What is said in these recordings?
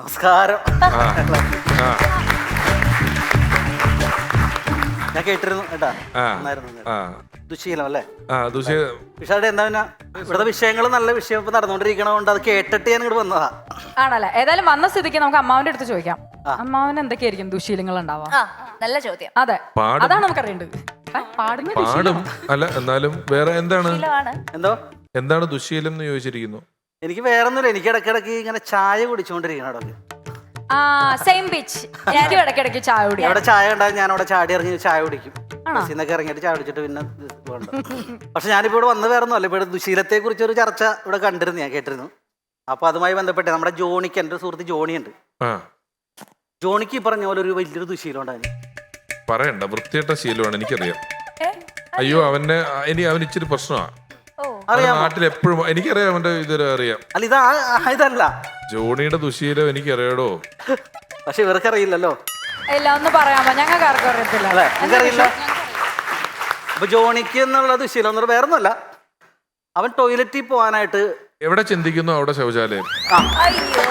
നമസ്കാരം. ഞാൻ കേട്ടിരുന്നു കേട്ടാ. ആ നന്നായിരുന്നു ആ. ദുശീലം അല്ലേ? ആ ദുഷ്യ വിഷാടെ എന്താ പിന്നെ? ഇവിടുത്തെ വിഷയങ്ങൾ നല്ല വിഷയം ഇപ്പൊ നടന്നുകൊണ്ടിരിക്കണോണ്ട് അത് കേട്ടിട്ട് ഞാൻ ഇങ്ങോട്ട് വന്നതാ. ആണല്ലേ? ഏതായാലും വന്ന സ്ഥിതിക്ക് നമുക്ക് അമ്മാവന്റെ അടുത്ത് ചോദിക്കാം. അമ്മാവിന് എന്തൊക്കെയായിരിക്കും ദുശീലങ്ങൾ ഉണ്ടാവാം? ആ നല്ല ചോദ്യം. അതെ. പാടും. അതാണ് നമുക്ക് അറിയേണ്ടത് പാടും. അല്ല എന്നാലും വേറെ എന്താണ്? എന്തോ? എന്താണ് ദുശീലം എന്ന് ചോദിച്ചിരിക്കുന്നു? എനിക്ക് വേറൊന്നുമില്ല. എനിക്ക് ഇടയ്ക്കിടയ്ക്ക് ഇങ്ങനെ ചായ കുടിച്ചുകൊണ്ടിരിക്കണം അവിടെ ആ സെയിം ബീച്ച് ഇടയ്ക്കിടയ്ക്ക് ചായ അവിടെ ചായ ഉണ്ടാകും ഞാൻ അവിടെ ചാടി ഇറങ്ങി ചായ കുടിക്കും? ബസ്സിൽ ഇറങ്ങിയിട്ട് ചായ കുടിച്ചിട്ട് പിന്നെ വേണ്ട പക്ഷെ ഞാനിപ്പോ ഇവിടെ വന്ന് വേറെ ഒന്നുമല്ല ഇവിടെ ദുശീലത്തെ കുറിച്ച് ഒരു ചർച്ച ഇവിടെ കണ്ടിരുന്നു ഞാൻ കേട്ടിരുന്നു. അപ്പൊ അതുമായി ബന്ധപ്പെട്ട് നമ്മുടെ ജോണിക്ക് എന്റെ ഒരു സുഹൃത്ത് ജോണിയുണ്ട്. ആ. ജോണിക്ക് ഈ പറഞ്ഞ പോലെ ഒരു വലിയൊരു ദുശീലം ഉണ്ടായിരുന്നു പറയണ്ട വൃത്തിയായിട്ട ശീലമാണ് എനിക്കറിയാം. അയ്യോ അവന്റെ ഇനി അവൻ ഇച്ചിരി പ്രശ്നമാണ് നാട്ടിൽ എപ്പോഴും എനിക്കറിയാം അവന്റെ ഇതൊരു അറിയാം. അല്ല ഇത് ഇതല്ല. ജോണിയുടെ ദുശീലം എനിക്കറിയാടോ. പക്ഷെ ഇവർക്കറിയില്ലല്ലോ. ഇല്ല ഒന്ന് പറയാമോ? ഞങ്ങൾക്ക് ആർക്കും അറിയത്തില്ല. അല്ലേ? നിങ്ങൾക്കറിയില്ല? അപ്പൊ ജോണിക്ക് എന്നുള്ള ദുശീലം വേറെ ഒന്നുമല്ല അവൻ ടോയ്ലറ്റിൽ പോകാനായിട്ട് എവിടെ ചിന്തിക്കുന്നു? അവിടെ ശൗചാലയം. അയ്യോ.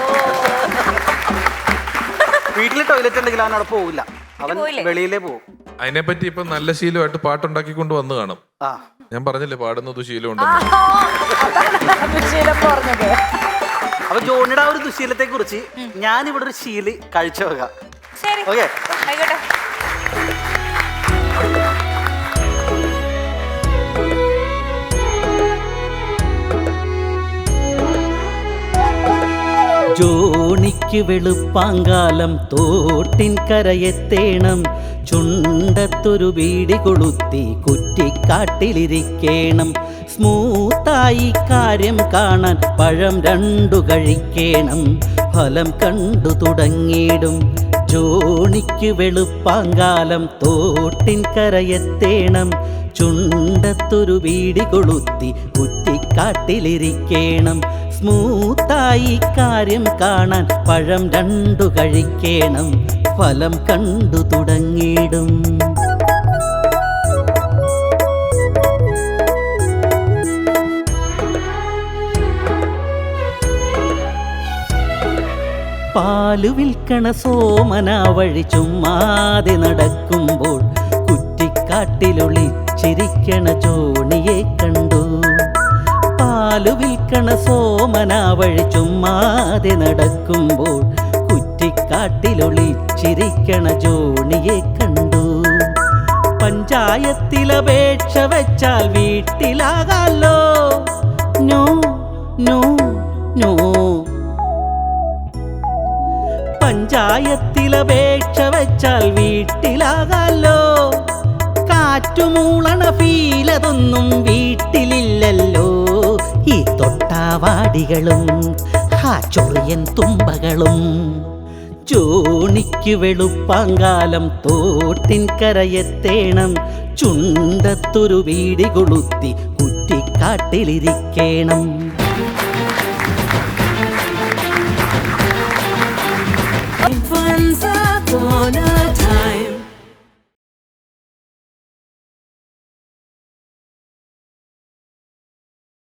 വീട്ടിൽ ടോയ്ലറ്റ് ഉണ്ടെങ്കിൽ അവൻ അവിടെ പോവില്ല. അവൻ വെളിയിലേ പോകും അതിനെപ്പറ്റി ഇപ്പൊ നല്ല ശീലമായിട്ട് പാട്ടുണ്ടാക്കിക്കൊണ്ട് വന്നു കാണും. ആ. ഞാൻ പറഞ്ഞില്ലേ പാടുന്നത് ശീലം പറഞ്ഞത്. അപ്പൊ ജോണിയുടെ ആ ഒരു ദുശീലത്തെ കുറിച്ച് ഞാൻ ഇവിടെ ഒരു ശീലി കാഴ്ചവെക്കാം ശരി. ഓക്കെ. ആയിക്കോട്ടെ. ജോണിക്ക് വെളുപ്പാങ്കാലം തോട്ടിൻ കരയെത്തേണം. ചുണ്ടത്തൊരു വീടി കൊളുത്തി കുറ്റിക്കാട്ടിലിരിക്കേണം. സ്മൂത്തായി കാര്യം കാണാൻ പഴം രണ്ടു കഴിക്കേണം. ഫലം കണ്ടു തുടങ്ങിയിടും. ജോണിക്ക് വെളുപ്പാങ്കാലം തോട്ടിൻ കരയെത്തേണം. ചുണ്ടത്തൊരു വീടി കൊളുത്തി കുറ്റിക്കാട്ടിലിരിക്കേണം. സ്മൂത്തായി കാര്യം കാണാൻ പഴം രണ്ടു കഴിക്കണം ഫലം കണ്ടു തുടങ്ങിയിടും. പാൽ വിൽക്കണ സോമന വഴി ചുമ്മാതെ നടക്കുമ്പോൾ കുറ്റിക്കാട്ടിലൊളിച്ചിരിക്കണ ചോണിയെ കണ്ടു. പാൽ വിൽക്കണ സോമന വഴി ചുമ്മാതെ നടക്കുമ്പോൾ കുറ്റിക്കാട്ടിലൊളിച്ചിരിക്കണ ജോണിയെ കണ്ടു. പഞ്ചായത്തിലപേക്ഷ വെച്ചാൽ വീട്ടിലാകാലോ? നോ നോ നോ പഞ്ചായത്തിലപേക്ഷ വെച്ചാൽ വീട്ടിലാകാലോ? തൊട്ടാവാടികളും ഹാ ചൊറിയൻ തുമ്പകളും. ചോണിക്ക് വെളുപ്പാങ്കാലം തോട്ടിൻ കരയെത്തേണം ചുണ്ടത്തൊരു വീടി കൊളുത്തി കുറ്റിക്കാട്ടിലിരിക്കണം. Time